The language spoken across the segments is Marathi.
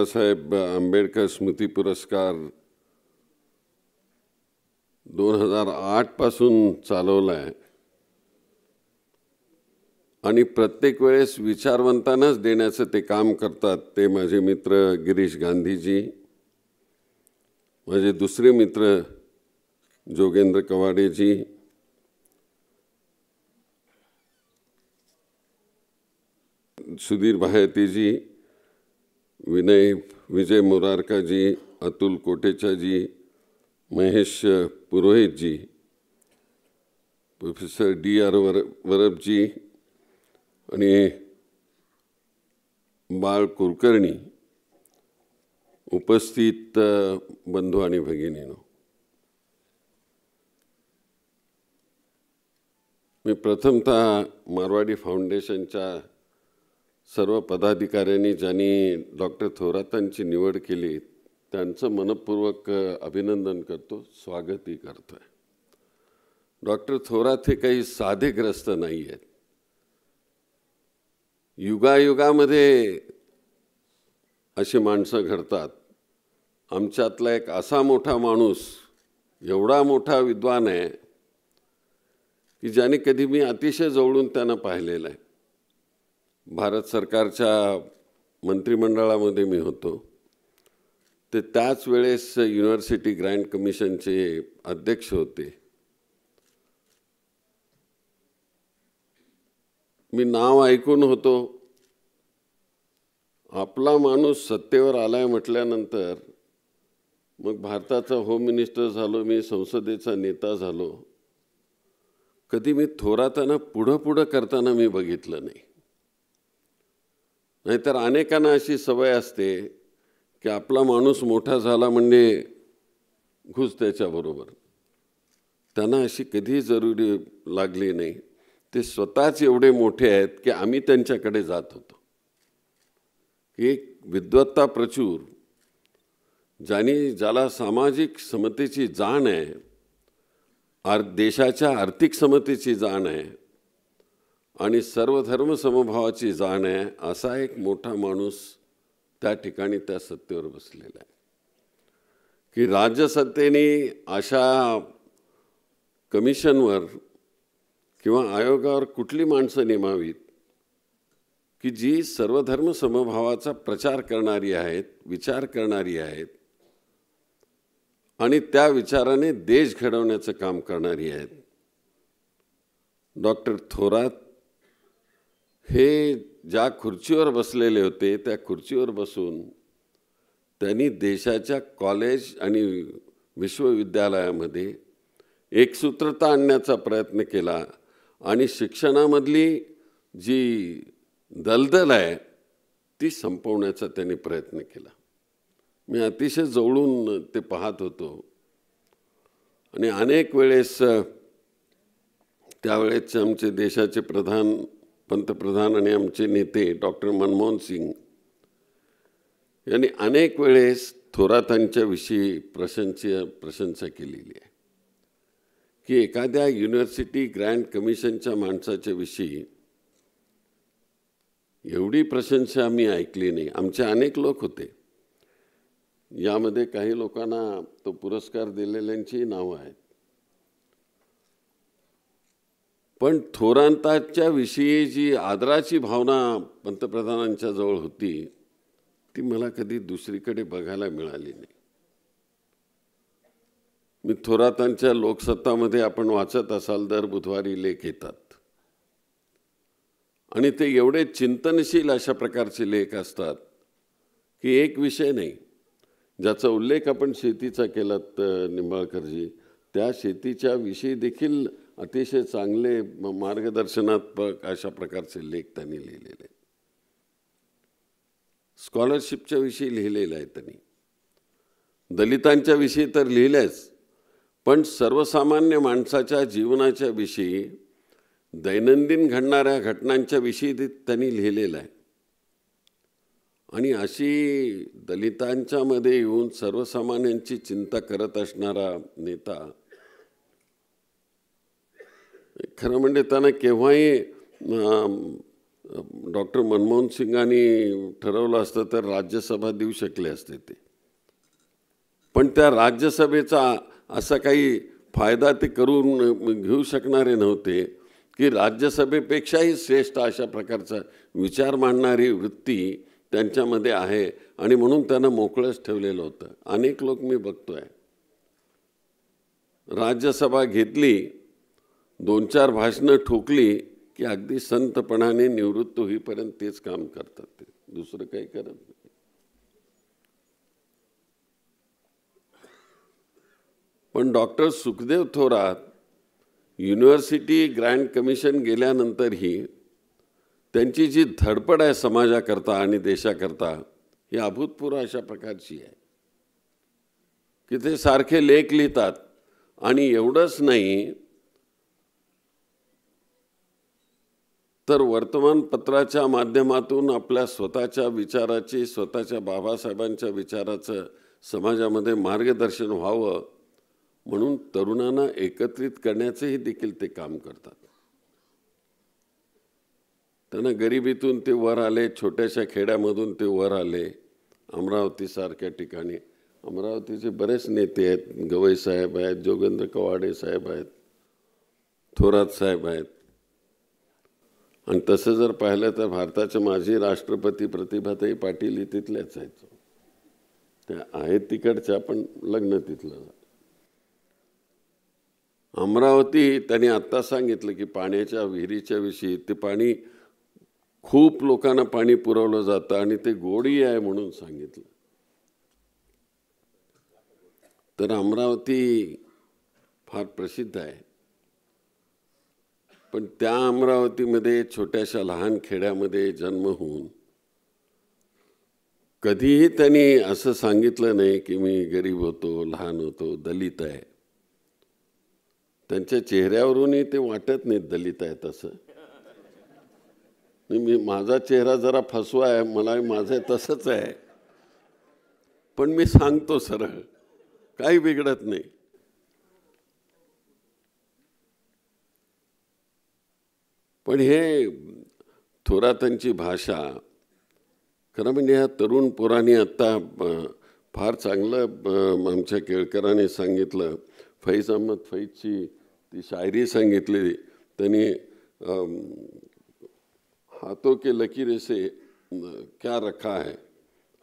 बाबासाहेब आंबेडकर स्मृती पुरस्कार दोन हजार आठपासून चालवला आहे. आणि प्रत्येक वेळेस विचारवंतांनाच देण्याचं ते काम करतात ते माझे मित्र गिरीश गांधीजी माझे दुसरे मित्र Jogendra Kawadeji Sudhir Bhaytiji Vinay Vijay Morarkaji Atul Kotechaji Mahesh Purohitji professor D R वर वरबजी आणि बाळ कुलकर्णी उपस्थित बंधू आणि भगिनीनो. मी प्रथमतः मारवाडी फाउंडेशनच्या सर्व पदाधिकाऱ्यांनी ज्यांनी डॉक्टर थोरातांची निवड केली त्यांचं मनपूर्वक अभिनंदन करतो स्वागतही करतो आहे डॉक्टर थोरात हे काही साधेग्रस्त नाही आहेत युगायुगामध्ये अशी माणसं घडतात. आमच्यातला एक असा मोठा माणूस एवढा मोठा विद्वान आहे की ज्याने कधी मी अतिशय जवळून त्यांना पाहिलेलं आहे. भारत सरकारच्या मंत्रिमंडळामध्ये मी होतो. ते त्याच वेळेस युनिव्हर्सिटी ग्रँड कमिशनचे अध्यक्ष होते. मी नाव ऐकून होतो. आपला माणूस सत्तेवर आलाय म्हटल्यानंतर मग भारताचा होम मिनिस्टर झालो मी संसदेचा नेता झालो. कधी मी थोराताना पुढं पुढं करताना मी बघितलं नाही. नाहीतर अनेकांना अशी सवय असते की आपला माणूस मोठा झाला म्हणजे घुस त्याच्याबरोबर त्यांना अशी कधी जरुरी लागली नाही. ते स्वतःच एवढे मोठे आहेत की आम्ही त्यांच्याकडे जात होतो. एक विद्वत्ता प्रचूर ज्यानी ज्याला सामाजिक समतेची जाण आहे आर देशाच्या आर्थिक समतेची जाण आहे आणि सर्व धर्म समभावाची जाण आहे असा एक मोठा माणूस त्या ठिकाणी त्या सत्तेवर बसलेला आहे. की राज्यसत्तेने अशा कमिशनवर किंवा आयोगावर कुठली माणसं नेमावीत की जी सर्वधर्म समभावाचा प्रचार करणारी आहेत विचार करणारी आहेत आणि त्या विचाराने देश घडवण्याचं काम करणारी आहेत. डॉक्टर थोरात हे ज्या खुर्चीवर बसलेले होते त्या खुर्चीवर बसून त्यांनी देशाच्या कॉलेज आणि विश्वविद्यालयामध्ये एकसूत्रता आणण्याचा प्रयत्न केला आणि शिक्षणामधली जी दलदल आहे ती संपवण्याचा त्यांनी प्रयत्न केला. मी अतिशय जवळून ते पाहत होतो. आणि अनेक वेळेस त्यावेळेस आमचे देशाचे प्रधान पंतप्रधान आणि आमचे नेते डॉक्टर मनमोहन सिंग यांनी अनेक वेळेस थोरातांच्या विषयी प्रशंसा प्रशंसा केलेली आहे. की एखाद्या युनिव्हर्सिटी ग्रँड कमिशनच्या माणसाच्या विषयी एवढी प्रशंसा आम्ही ऐकली नाही. आमचे अनेक लोक होते. यामध्ये काही लोकांना तो पुरस्कार दिलेल्यांची नावं आहेत. पण थोरांताच्या विषयी जी आदराची भावना पंतप्रधानांच्या जवळ होती ती मला कधी दुसरीकडे बघायला मिळाली नाही. मी थोरातांच्या लोकसत्तामध्ये आपण वाचत असाल दर बुधवारी लेख येतात. आणि ते एवढे चिंतनशील अशा प्रकारचे लेख असतात की एक विषय नाही. ज्याचा उल्लेख आपण शेतीचा केलात निंबाळकरजी त्या शेतीच्या विषयी देखील अतिशय चांगले मार्गदर्शनात्मक अशा प्रकारचे लेख त्यांनी लिहिलेले स्कॉलरशिपच्या विषयी लिहिलेलं आहे त्यांनी. दलितांच्या विषयी तर लिहिलंच पण सर्वसामान्य माणसाच्या जीवनाच्या विषयी दैनंदिन घडणाऱ्या घटनांच्या विषयी त्यांनी लिहिलेलं आहे. आणि अशी दलितांच्यामध्ये येऊन सर्वसामान्यांची चिंता करत असणारा नेता खरं म्हणजे त्यांना केव्हाही डॉक्टर मनमोहन सिंगांनी ठरवलं असतं तर राज्यसभा देऊ शकले असते ते. पण त्या राज्यसभेचा असा काही फायदा ते करून घेऊ शकणारे नव्हते की राज्यसभेपेक्षाही श्रेष्ठ अशा प्रकारचा विचार मांडणारी वृत्ती त्यांच्यामध्ये आहे आणि म्हणून त्यांना मोकळंच ठेवलेलं होतं. अनेक लोक मी बघतोय. राज्यसभा घेतली दोन चार भाषणं ठोकली की अगदी संतपणाने निवृत्त होईपर्यंत तेच काम करतात ते. दुसरं काही करत नाही. पण doctor Sukhdeo Thorat university grant commission गेल्यानंतरही त्यांची जी धडपड आहे समाजाकरता आणि देशाकरता ही अभूतपूर्व अशा प्रकारची आहे. की ते सारखे लेख लिहितात आणि एवढंच नाही तर वर्तमानपत्राच्या माध्यमातून आपल्या स्वतःच्या विचाराची स्वतःच्या बाबासाहेबांच्या विचाराचं समाजामध्ये मार्गदर्शन व्हावं म्हणून तरुणांना एकत्रित करण्याचंही देखील ते काम करतात. त्यांना गरिबीतून ते वर आले छोट्याशा खेड्यामधून ते वर आले. अमरावतीसारख्या ठिकाणी अमरावतीचे बरेच नेते आहेत. गवई साहेब आहेत जोगेंद्र कवाडे साहेब आहेत थोरात साहेब आहेत. आणि तसं जर पाहिलं तर भारताचे माजी राष्ट्रपती प्रतिभाताई पाटील तिथल्याच आहेत. त्या आहेत तिकडच्या पण लग्न तिथलं अमरावती त्यांनी आत्ता सांगितलं की पाण्याच्या विहिरीच्या विषयी ते पाणी खूप लोकांना पाणी पुरवलं जातं आणि ते गोडी आहे म्हणून सांगितलं. तर अमरावती फार प्रसिद्ध आहे. पण त्या अमरावतीमध्ये छोट्याशा लहान खेड्यामध्ये जन्म होऊन कधीही त्यांनी असं सांगितलं नाही की मी गरीब होतो लहान होतो दलित आहे. त्यांच्या चेहऱ्यावरूनही ते वाटत नाहीत दलित आहे असं. मी माझा चेहरा जरा फसवा आहे मला माझं तसंच आहे. पण मी सांगतो सरळ काही बिघडत नाही. पण हे थोरातांची भाषा खरं म्हणजे ह्या तरुण पोरांनी आत्ता फार चांगलं आमच्या केळकरांनी सांगितलं. फैज अहमद फैजची ती शायरी सांगितली त्यांनी हातो के लकीरे से क्या रखा है?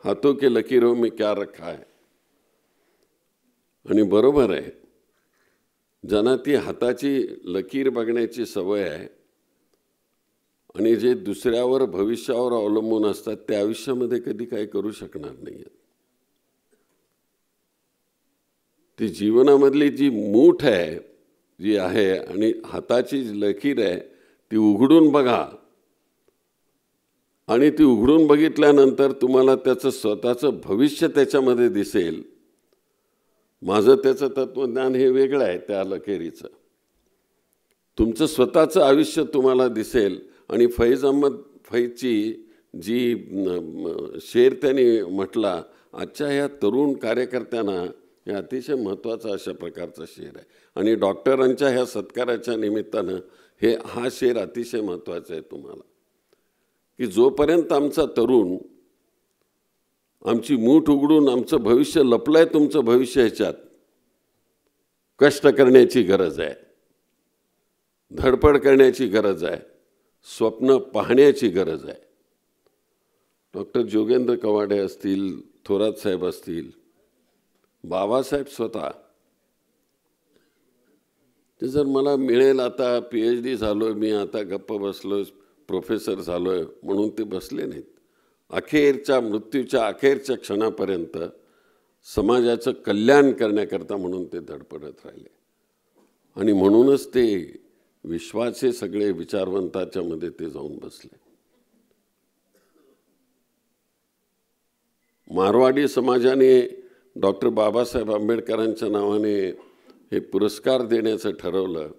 हाथों के लकीरों में क्या रखा है? आणि बरोबर आहे. ज्यांना ती हाताची लकीर बघण्याची सवय आहे आणि जे दुसऱ्यावर भविष्यावर अवलंबून असतात ते आयुष्यामध्ये कधी काही करू शकणार नाही ती जीवनामधली जी मूठ आहे जी आहे आणि हाताची जी लकीर आहे ती उघडून बघा. आणि ती उघडून बघितल्यानंतर तुम्हाला त्याचं स्वतःचं भविष्य त्याच्यामध्ये दिसेल. माझं त्याचं तत्त्वज्ञान हे वेगळं आहे त्या लकेरीचं. तुमचं स्वतःचं आयुष्य तुम्हाला दिसेल. आणि फैज अहमद फैजची जी शेर त्यांनी म्हटला आजच्या ह्या तरुण कार्यकर्त्यांना हे अतिशय महत्त्वाचा अशा प्रकारचा शेर आहे. आणि डॉक्टरांच्या ह्या सत्काराच्या निमित्तानं हे हा शेर अतिशय महत्त्वाचा आहे तुम्हाला. की जोपर्यंत आमचा तरुण आमची मूठ उघडून आमचं भविष्य लपलं आहे तुमचं भविष्य ह्याच्यात कष्ट करण्याची गरज आहे धडपड करण्याची गरज आहे स्वप्न पाहण्याची गरज आहे. डॉक्टर जोगेंद्र कवाडे असतील थोरात साहेब असतील बाबासाहेब स्वतः. ते जर मला मिळेल आता पी एच डी झालो मी आता गप्प बसलो प्रोफेसर झालो आहे म्हणून ते बसले नाहीत. अखेरच्या मृत्यूच्या अखेरच्या क्षणापर्यंत समाजाचं कल्याण करण्याकरता म्हणून ते धडपडत राहिले. आणि म्हणूनच ते विश्वाचे सगळे विचारवंताच्या मध्ये ते जाऊन बसले. मारवाडी समाजाने डॉक्टर बाबासाहेब आंबेडकरांच्या नावाने हे पुरस्कार देण्याचं ठरवलं.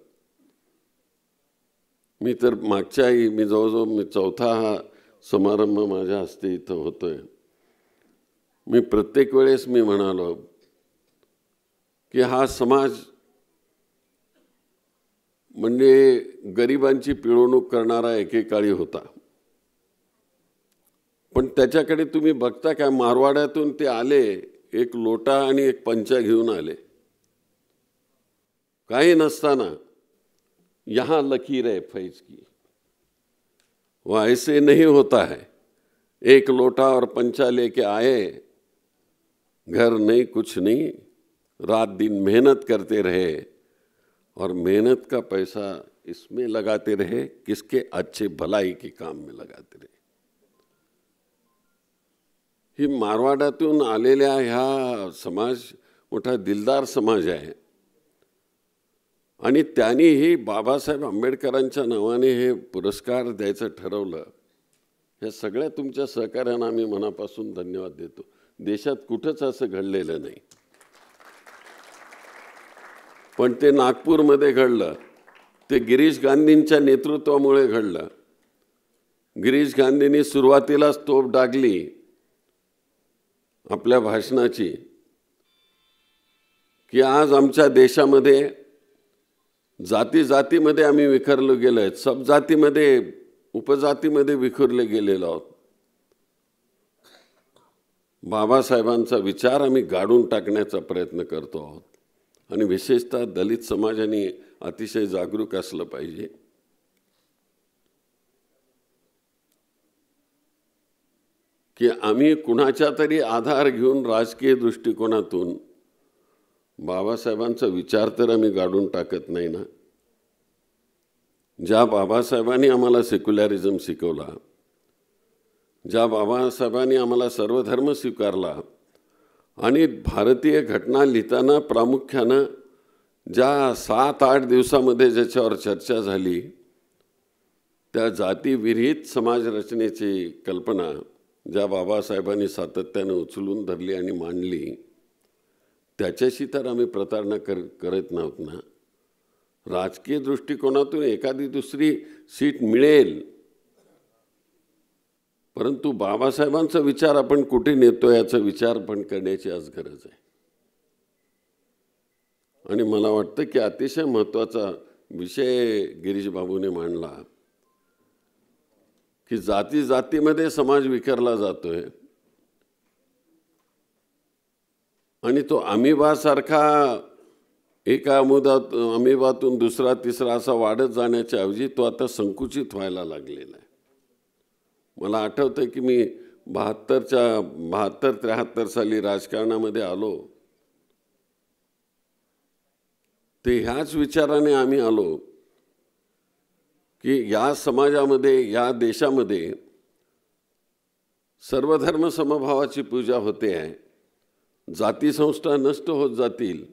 मी तर मागच्याही मी जवळजवळ मी चौथा हा समारंभ माझ्या हस्ते इथं होतोय. मी प्रत्येक वेळेस मी म्हणालो की हा समाज म्हणजे गरिबांची पिळवणूक करणारा एकेकाळी होता. पण त्याच्याकडे तुम्ही बघता काय मारवाड्यातून ते आले एक लोटा आणि एक पंचा घेऊन आले. काही नसताना यहाँ लकीर है फैज की. वो ऐसे नहीं होता है. एक लोटा और पंचा लेके आए घर नहीं कुछ नहीं रात दिन मेहनत करते रहे और मेहनत का पैसा इसमें लगाते रहे किसके अच्छे भलाई के काम में लगाते रहे। ही मारवाड्यातून आलेल्या ह्या समाज मोठा दिलदार समाज आहे आणि त्यांनीही बाबासाहेब आंबेडकरांच्या नावाने हे पुरस्कार द्यायचं ठरवलं. ह्या सगळ्या तुमच्या सहकार्यांना आम्ही मनापासून धन्यवाद देतो. देशात कुठंच असं घडलेलं नाही. पण ते नागपूरमध्ये घडलं. ते गिरीश गांधींच्या नेतृत्वामुळे घडलं. गिरीश गांधींनी सुरुवातीलाच तोफ डागली आपल्या भाषणाची. की आज आमच्या देशामध्ये जाती जातीमध्ये आम्ही विखरलो गेलो आहेत. सब जातीमध्ये उपजातीमध्ये विखुरले गेलेलो आहोत. बाबासाहेबांचा विचार आम्ही गाडून टाकण्याचा प्रयत्न करतो आहोत. आणि विशेषतः दलित समाजाने अतिशय जागरूक असलं पाहिजे. की आम्ही कुणाच्या तरी आधार घेऊन राजकीय दृष्टिकोनातून बाबासाहेबांचा विचार तर आम्ही गाडून टाकत नाही ना. ज्या बाबासाहेबांनी आम्हाला सेक्युलॅरिझम शिकवला ज्या बाबासाहेबांनी आम्हाला सर्वधर्म स्वीकारला आणि भारतीय घटना लिहिताना प्रामुख्यानं ज्या सात आठ दिवसामध्ये ज्याच्यावर चर्चा झाली त्या जातीविरहित समाज रचनेची कल्पना ज्या बाबासाहेबांनी सातत्यानं उचलून धरली आणि मांडली त्याच्याशी तर आम्ही प्रतारणा कर करत नव्हत ना. राजकीय दृष्टिकोनातून एखादी दुसरी सीट मिळेल परंतु बाबासाहेबांचा विचार आपण कुठे नेतो याचा विचार पण करण्याची आज गरज आहे. आणि मला वाटतं की अतिशय महत्त्वाचा विषय गिरीश बाबूने मांडला की जाती जातीमध्ये समाज विखरला जातोय. आणि तो अमिबासारखा एका अमुदात अमिबातून दुसरा तिसरा असा वाढत जाण्याच्या ऐवजी तो आता संकुचित व्हायला लागलेला आहे. मला आठवतं की मी बहात्तरच्या बहात्तर त्र्याहत्तर साली राजकारणामध्ये आलो. ते ह्याच विचाराने आम्ही आलो की या समाजामध्ये या देशामध्ये सर्वधर्म समभावाची पूजा होते आहे. जातीसंस्था नष्ट होत जातील.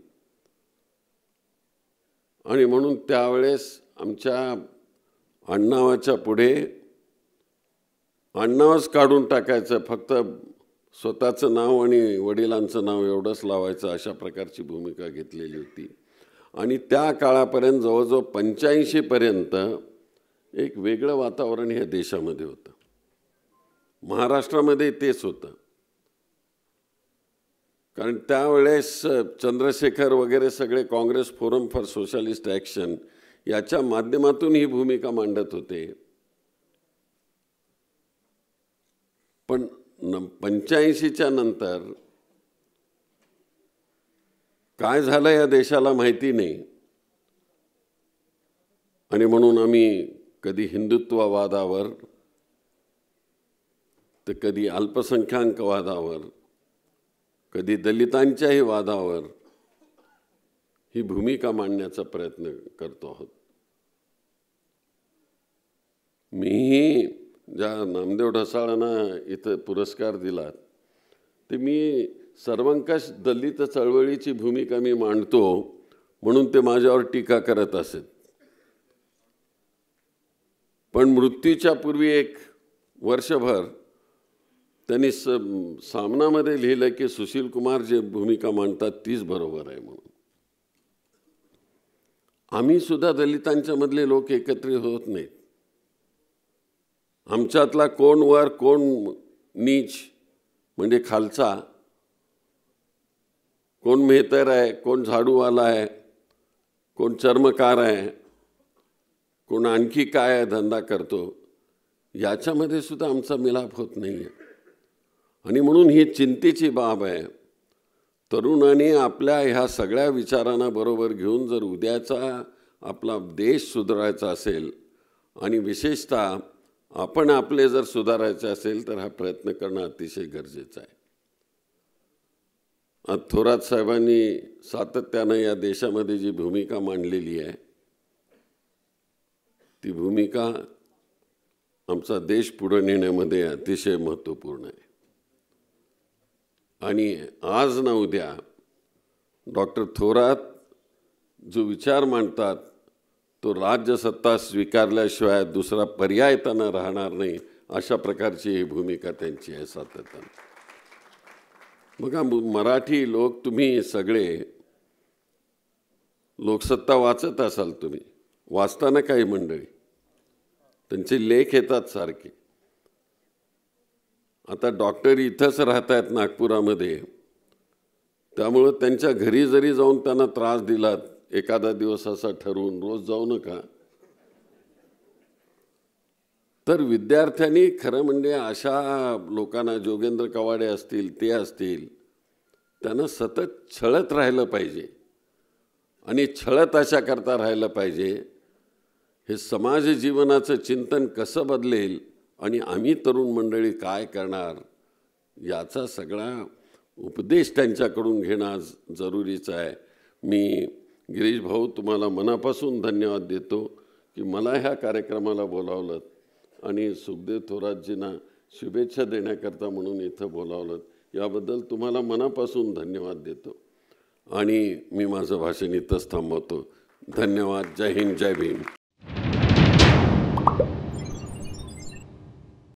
आणि म्हणून त्यावेळेस आमच्या अण्णावाच्या पुढे आडनावच काढून टाकायचं फक्त स्वतःचं नाव आणि वडिलांचं नाव एवढंच लावायचं अशा प्रकारची भूमिका घेतलेली होती. आणि त्या काळापर्यंत जवळजवळ पंच्याऐंशीपर्यंत एक वेगळं वातावरण ह्या देशामध्ये होतं. महाराष्ट्रामध्ये तेच होतं. कारण त्यावेळेस चंद्रशेखर वगैरे सगळे Congress forum for socialist action याच्या माध्यमातून ही भूमिका मांडत होते. पण न पंच्याऐंशीच्या नंतर काय झालं या देशाला माहिती नाही. आणि म्हणून आम्ही कधी हिंदुत्ववादावर तर कधी अल्पसंख्याकवादावर कधी दलितांच्याही वादावर ही भूमिका मांडण्याचा प्रयत्न करतो आहोत. मीही ज्या नामदेव ढसाळांना इथं पुरस्कार दिला ते मी सर्वंकष दलित चळवळीची भूमिका मी मांडतो म्हणून ते माझ्यावर टीका करत असत पण मृत्यूच्या पूर्वी एक वर्षभर त्यांनी स सामनामध्ये लिहिलं की सुशील कुमार जे भूमिका मांडतात तीच बरोबर आहे म्हणून. आम्ही सुद्धा दलितांच्या मधले लोक एकत्रित होत नाहीत. आमच्यातला कोण वर कोण नीच म्हणजे खालचा कोण मेहतर आहे कोण झाडूवाला आहे कोण चर्मकार आहे कोण आणखी काय आहे धंदा करतो याच्यामध्ये सुद्धा आमचा मिलाप होत नाही आहे आणि म्हणून ही चिंतेची बाब आहे. तरुणांनी आपल्या ह्या सगळ्या विचारांना बरोबर घेऊन जर उद्याचा आपला देश सुधारायचा असेल आणि विशेषतः आपण आपले जर सुधारायचे असेल तर हा प्रयत्न करणं अतिशय गरजेचं आहे. आज थोरात साहेबांनी सातत्यानं या देशामध्ये जी भूमिका मांडलेली आहे ती भूमिका आमचा देश पुढे नेण्यामध्ये अतिशय महत्त्वपूर्ण आहे. आणि आज ना उद्या डॉक्टर थोरात जो विचार मांडतात तो राज्यसत्ता स्वीकारल्याशिवाय दुसरा पर्याय त्यांना राहणार नाही अशा प्रकारची ही भूमिका त्यांची आहे सातत्यानं. बघा मराठी लोक तुम्ही सगळे लोकसत्ता वाचत असाल तुम्ही वाचताना काही मंडळी त्यांचे लेख येतात सारखे. आता डॉक्टर इथंच राहत आहेत नागपुरामध्ये त्यामुळं त्यांच्या घरी जरी जाऊन त्यांना त्रास दिलात एखादा दिवस असा ठरवून रोज जाऊ नका. तर विद्यार्थ्यांनी खरं म्हणजे अशा लोकांना जोगेंद्र कवाडे असतील ते असतील त्यांना सतत छळत राहिलं पाहिजे. आणि छळत अशा करता राहिलं पाहिजे हे समाज जीवनाचं चिंतन कसं बदलेल आणि आम्ही तरुण मंडळी काय करणार याचा सगळा उपदेश त्यांच्याकडून घेणं आज जरुरीचं आहे. मी गिरीश भाऊ तुम्हाला मनापासून धन्यवाद देतो की मला ह्या कार्यक्रमाला बोलावलं आणि सुखदेव थोरातजींना शुभेच्छा देण्याकरता म्हणून इथं बोलावलं याबद्दल तुम्हाला मनापासून धन्यवाद देतो. आणि मी माझं भाषण इथंच थांबवतो. धन्यवाद. जय हिंद जय भीम.